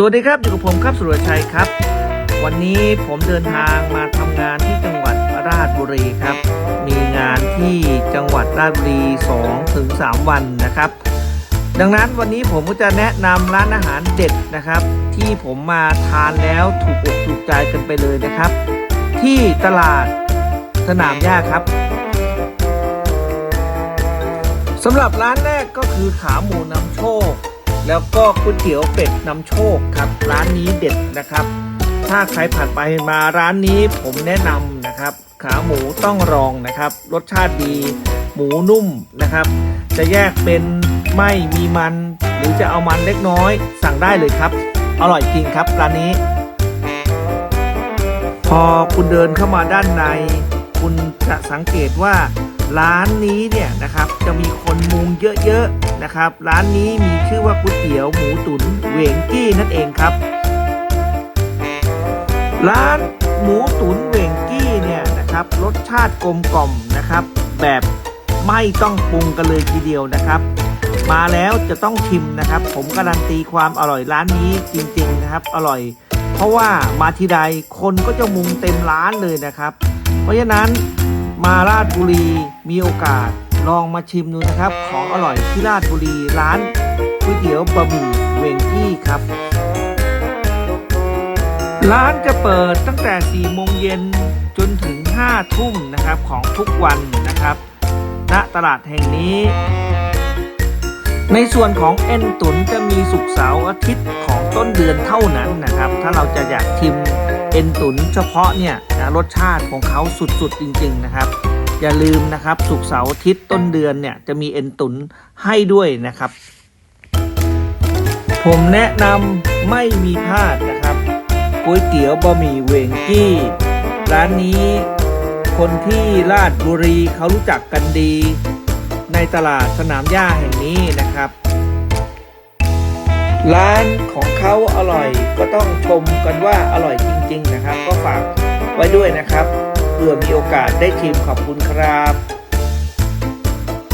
สวัสดีครับอยู่กับผมครับสุรชัยครับ วันนี้ผมเดินทางมาทำงานที่จังหวัดราชบุรีครับ มีงานที่จังหวัดราชบุรี2ถึง3วันนะครับ ดังนั้นวันนี้ผมก็จะแนะนำร้านอาหารเด็ดนะครับ ที่ผมมาทานแล้วถูกอกถูกใจกันไปเลยนะครับ ที่ตลาดสนามหญ้าครับสำหรับร้านแรกก็คือขาหมูนำโชค แล้วก็ก๋วยเตี๋ยวเป็ดนำโชคครับ ร้านนี้เด็ดนะครับ ถ้าใครผ่านไปมาร้านนี้ผมแนะนำนะครับ ขาหมูต้องลองนะครับ รสชาติดี หมูนุ่มนะครับ จะแยกเป็นไม่มีมัน หรือจะเอามันเล็กน้อย สั่งได้เลยครับ อร่อยจริงครับร้านนี้ พอคุณเดินเข้ามาด้านใน คุณจะสังเกตว่าร้านนี้เนี่ยนะครับจะมีคนมุงเยอะๆ นะครับ ร้านนี้มีชื่อว่าก๋วยเตี๋ยวหมูตุ๋นเหวงกี้นั่นเองครับ ร้านหมูตุ๋นเหวงกี้เนี่ยนะครับรสชาติกลมกล่อมนะครับ แบบไม่ต้องปรุงกันเลยทีเดียวนะครับ มาแล้วจะต้องชิมนะครับ ผมการันตีความอร่อยร้านนี้จริงๆนะครับ อร่อย เพราะว่ามาทีใดคนก็จะมุงเต็มร้านเลยนะครับ เพราะฉะนั้นมาราชบุรีมีโอกาส ลองมาชิมดูนะครับ ของอร่อยที่ราชบุรีร้านก๋วยเตี๋ยวบะหมี่เวงกี้ครับ ร้านจะเปิดตั้งแต่ 4 โมงเย็นจนถึง 5 ทุ่มนะครับของทุกวันนะครับ ณ ตลาดแห่งนี้ ในส่วนของเอ็นตุนจะมีสุกเสาร์อาทิตย์ของต้นเดือนเท่านั้นนะครับ ถ้าเราจะอยากชิมเอ็นตุนเฉพาะเนี่ยนะรสชาติของเขาสุดๆจริง ๆ นะครับ อย่าลืมนะครับสุกเสาร์อาทิตย์ต้นเดือนเนี่ยจะมีเอ็นตุนให้ด้วยนะครับ ผมแนะนำไม่มีพลาดนะครับก๋วยเตี๋ยวบะหมี่เวงกี้ร้านนี้คนที่ราชบุรีเขารู้จักกันดี ในตลาดสนามหญ้าแห่งนี้นะครับ ร้านของเขาอร่อยก็ต้องชมกันว่าอร่อยจริง ๆ นะครับ ก็ฝากไว้ด้วยนะครับ เผื่อมีโอกาสได้ชิมขอบคุณครับ